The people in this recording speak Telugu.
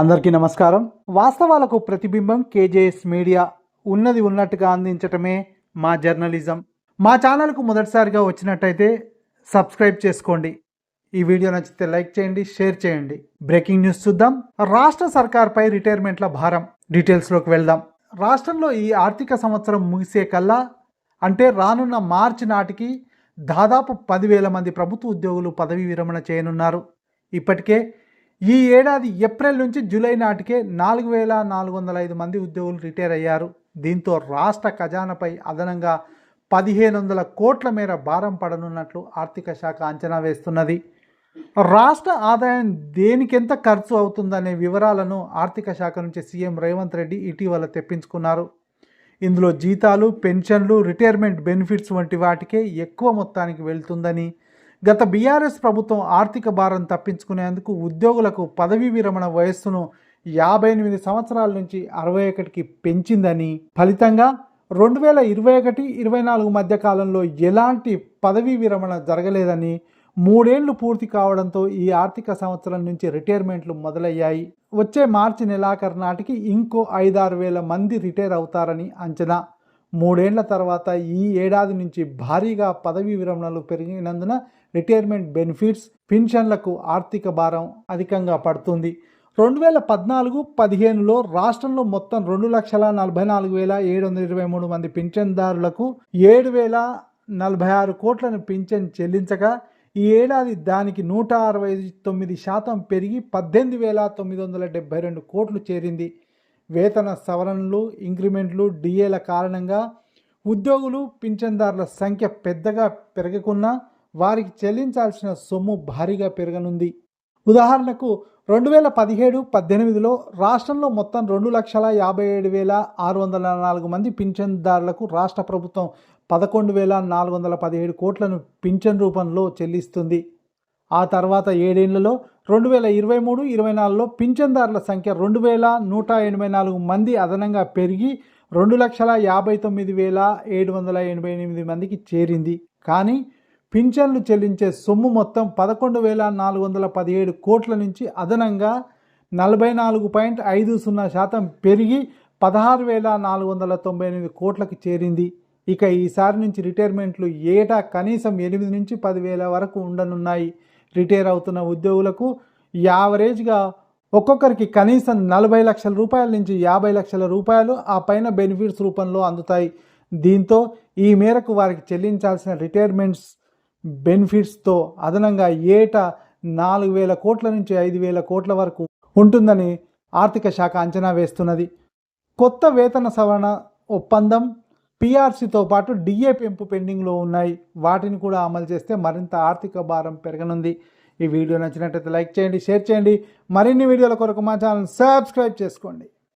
అందరికీ నమస్కారం. వాస్తవాలకు ప్రతిబింబం కేజేఎస్ మీడియా ఉన్నది ఉన్నట్టుగా అందించటమే మా జర్నలిజం. మా ఛానల్కు మొదటిసారిగా వచ్చినట్టయితే సబ్స్క్రైబ్ చేసుకోండి. ఈ వీడియో నచ్చితే లైక్ చేయండి షేర్ చేయండి. బ్రేకింగ్ న్యూస్ చూద్దాం. రాష్ట్ర సర్కార్పై రిటైర్మెంట్ల భారం. డీటెయిల్స్లోకి వెళ్దాం. రాష్ట్రంలో ఈ ఆర్థిక సంవత్సరం ముగిసే కల్లా అంటే రానున్న మార్చి నాటికి దాదాపు పదివేల మంది ప్రభుత్వ ఉద్యోగులు పదవీ విరమణ చేయనున్నారు. ఇప్పటికే ఈ ఏడాది ఏప్రిల్ నుంచి జూలై నాటికే నాలుగు వేల నాలుగు వందల ఐదు మంది ఉద్యోగులు రిటైర్ అయ్యారు. దీంతో రాష్ట్ర ఖజానాపై అదనంగా పదిహేను వందల కోట్ల మేర భారం పడనున్నట్లు ఆర్థిక శాఖ అంచనా వేస్తున్నది. రాష్ట్ర ఆదాయం దేనికెంత ఖర్చు అవుతుందనే వివరాలను ఆర్థిక శాఖ నుంచి సీఎం రేవంత్ రెడ్డి ఇటీవల తెప్పించుకున్నారు. ఇందులో జీతాలు పెన్షన్లు రిటైర్మెంట్ బెనిఫిట్స్ వంటి వాటికే ఎక్కువ మొత్తానికి వెళ్తుందని గత బీఆర్ఎస్ ప్రభుత్వం ఆర్థిక భారం తప్పించుకునేందుకు ఉద్యోగులకు పదవీ విరమణ వయస్సును యాభై ఎనిమిది సంవత్సరాల నుంచి అరవై ఒకటికి పెంచిందని ఫలితంగా రెండు వేల ఇరవై ఒకటి ఇరవై నాలుగు మధ్య కాలంలో ఎలాంటి పదవీ విరమణ జరగలేదని మూడేళ్ళు పూర్తి కావడంతో ఈ ఆర్థిక సంవత్సరం నుంచి రిటైర్మెంట్లు మొదలయ్యాయి. వచ్చే మార్చి నెలాఖరు నాటికి ఇంకో ఐదారు వేల మంది రిటైర్ అవుతారని అంచనా. మూడేళ్ళ తర్వాత ఈ ఏడాది నుంచి భారీగా పదవీ విరమణలు పెరిగినందున రిటైర్మెంట్ బెనిఫిట్స్ పెన్షన్లకు ఆర్థిక భారం అధికంగా పడుతుంది. రెండు వేల పద్నాలుగు పదిహేనులో రాష్ట్రంలో మొత్తం రెండు లక్షల నలభై నాలుగు వేల ఏడు వందల ఇరవై మూడు మంది పింఛన్దారులకు ఏడు వేల నలభై ఆరు కోట్లను పింఛన్ చెల్లించగా ఈ ఏడాది దానికి నూట అరవై తొమ్మిది శాతం పెరిగి పద్దెనిమిది వేల తొమ్మిది వందల డెబ్బై రెండు కోట్లు చేరింది. వేతన సవరణలు ఇంక్రిమెంట్లు డిఏల కారణంగా ఉద్యోగులు పింఛన్దారుల సంఖ్య పెద్దగా పెరగకున్నా వారికి చెల్లించాల్సిన సొమ్ము భారీగా పెరగనుంది. ఉదాహరణకు రెండు వేల పదిహేడు పద్దెనిమిదిలో రాష్ట్రంలో మొత్తం రెండు లక్షల యాభై ఏడు వేల ఆరు వందల నాలుగు మంది పింఛన్దారులకు రాష్ట్ర ప్రభుత్వం పదకొండు వేల నాలుగు వందల పదిహేడు కోట్లను పింఛన్ రూపంలో చెల్లిస్తుంది. ఆ తర్వాత ఏడేళ్ళలో రెండు వేల ఇరవై మూడు ఇరవై నాలుగులో పింఛన్దారుల సంఖ్య రెండు వేల నూట ఎనభై నాలుగు మంది అదనంగా పెరిగి రెండు లక్షల యాభై తొమ్మిది వేల ఏడు వందల ఎనభై ఎనిమిది మందికి చేరింది. కానీ పింఛన్లు చెల్లించే సొమ్ము మొత్తం పదకొండు వేల నాలుగు వందల పదిహేడు కోట్ల నుంచి అదనంగా నలభై నాలుగు పాయింట్ ఐదు సున్నా శాతం పెరిగి పదహారు వేల నాలుగు వందల తొంభై ఎనిమిది కోట్లకు చేరింది. ఇక ఈసారి నుంచి రిటైర్మెంట్లు ఏటా కనీసం ఎనిమిది నుంచి పదివేల వరకు ఉండనున్నాయి. రిటైర్ అవుతున్న ఉద్యోగులకు యావరేజ్గా ఒక్కొక్కరికి కనీసం నలభై లక్షల రూపాయల నుంచి యాభై లక్షల రూపాయలు ఆ పైన బెనిఫిట్స్ రూపంలో అందుతాయి. దీంతో ఈ మేరకు వారికి చెల్లించాల్సిన రిటైర్మెంట్స్ బెనిఫిట్స్తో అదనంగా ఏటా నాలుగు వేల కోట్ల నుంచి ఐదు వేల కోట్ల వరకు ఉంటుందని ఆర్థిక శాఖ అంచనా వేస్తున్నది. కొత్త వేతన సవరణ ఒప్పందం పీఆర్సీతో పాటు డిఏ పెంపు పెండింగ్లో ఉన్నాయి. వాటిని కూడా అమలు చేస్తే మరింత ఆర్థిక భారం పెరగనుంది. ఈ వీడియో నచ్చినట్లయితే లైక్ చేయండి షేర్ చేయండి. మరిన్ని వీడియోల కొరకు మా ఛానల్ సబ్స్క్రైబ్ చేసుకోండి.